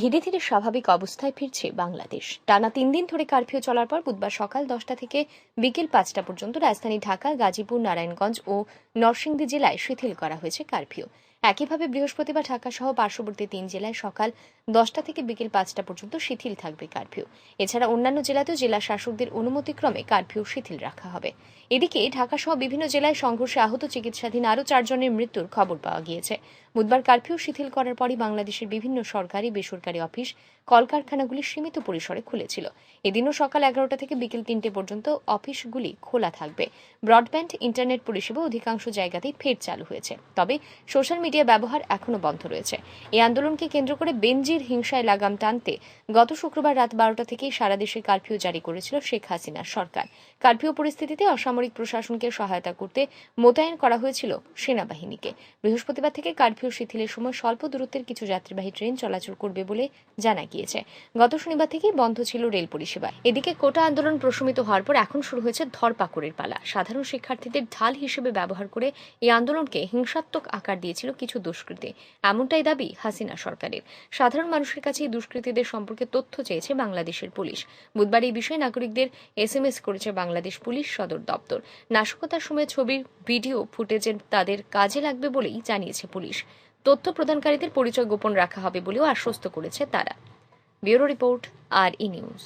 ধীরে ধীরে স্বাভাবিক অবস্থায় ফিরছে বাংলাদেশ। টানা তিন দিন ধরে কারফিউ চলার পর বুধবার সকাল দশটা থেকে বিকেল পাঁচটা পর্যন্ত রাজধানী ঢাকা, গাজীপুর, নারায়ণগঞ্জ ও নরসিংদী জেলায় শিথিল করা হয়েছে কারফিউ। একইভাবে বৃহস্পতিবার ঢাকা সহ পার্শ্ববর্তী তিন জেলায় সকাল দশটা থেকে বিকেল পাঁচটা পর্যন্ত শিথিল থাকবে কারফিউ। এছাড়া অন্যান্য জেলাতেও জেলা শাসকদের অনুমতিক্রমে কারফিউ শিথিল রাখা হবে। এদিকে ঢাকা সহ বিভিন্ন জেলায় সংঘর্ষে আহত চিকিৎসাধীন আরও চারজনের মৃত্যুর খবর পাওয়া গিয়েছে। বুধবার কারফিউ শিথিল করার পরই বাংলাদেশের বিভিন্ন সরকারি, বেসরকারি অফিস, কলকারখানাগুলি সীমিত পরিসরে খুলেছিল। এদিনও সকাল এগারোটা থেকে বিকেল তিনটে পর্যন্ত অফিসগুলি খোলা থাকবে। ব্রডব্যান্ড, ইন্টারনেট পরিষেবা অধিকাংশ জায়গাতেই ফের চালু হয়েছে। তবে সোশ্যাল মিডিয়া ব্যবহার এখনও বন্ধ রয়েছে। এই আন্দোলনকে কেন্দ্র করে বেনজির হিংসায় লাগাম টানতে গত শুক্রবার রাত বারোটা থেকেই সারা দেশে কারফিউ জারি করেছিল শেখ হাসিনার সরকার। কারফিউ পরিস্থিতিতে অসামরিক প্রশাসনকে সহায়তা করতে মোতায়েন করা হয়েছিল সেনাবাহিনীকে। বৃহস্পতিবার থেকে কারফিউ শিথিলের সময় স্বল্প দূরত্বের কিছু যাত্রীবাহী ট্রেন চলাচল করবে বলে জানা গিয়েছে। গত শনিবার থেকেই বন্ধ ছিল রেল পরিষেবা। এদিকে কোটা আন্দোলন প্রশমিত হওয়ার পর এখন শুরু হয়েছে ধরপাকড়ের পালা। সাধারণ শিক্ষার্থীদের ঢাল হিসেবে ব্যবহার করে এই আন্দোলনকে হিংসাত্মক আকার দিয়েছিল কিছু দুষ্কৃতী। এমনটাই দাবি হাসিনা সরকারের। সাধারণ মানুষের কাছে এই দুষ্কৃতীদের সম্পর্কে তথ্য চেয়েছে বাংলাদেশের পুলিশ। বুধবার এই বিষয়ে নাগরিকদের এস এম এস করেছে বাংলাদেশ পুলিশ সদর দপ্তর। নাশকতার সময় ছবির ভিডিও ফুটেজে তাদের কাজে লাগবে বলেই জানিয়েছে পুলিশ। তথ্য প্রদানকারীদের পরিচয় গোপন রাখা হবে বলেও আশ্বস্ত করেছে তারা। Bureau report R E news.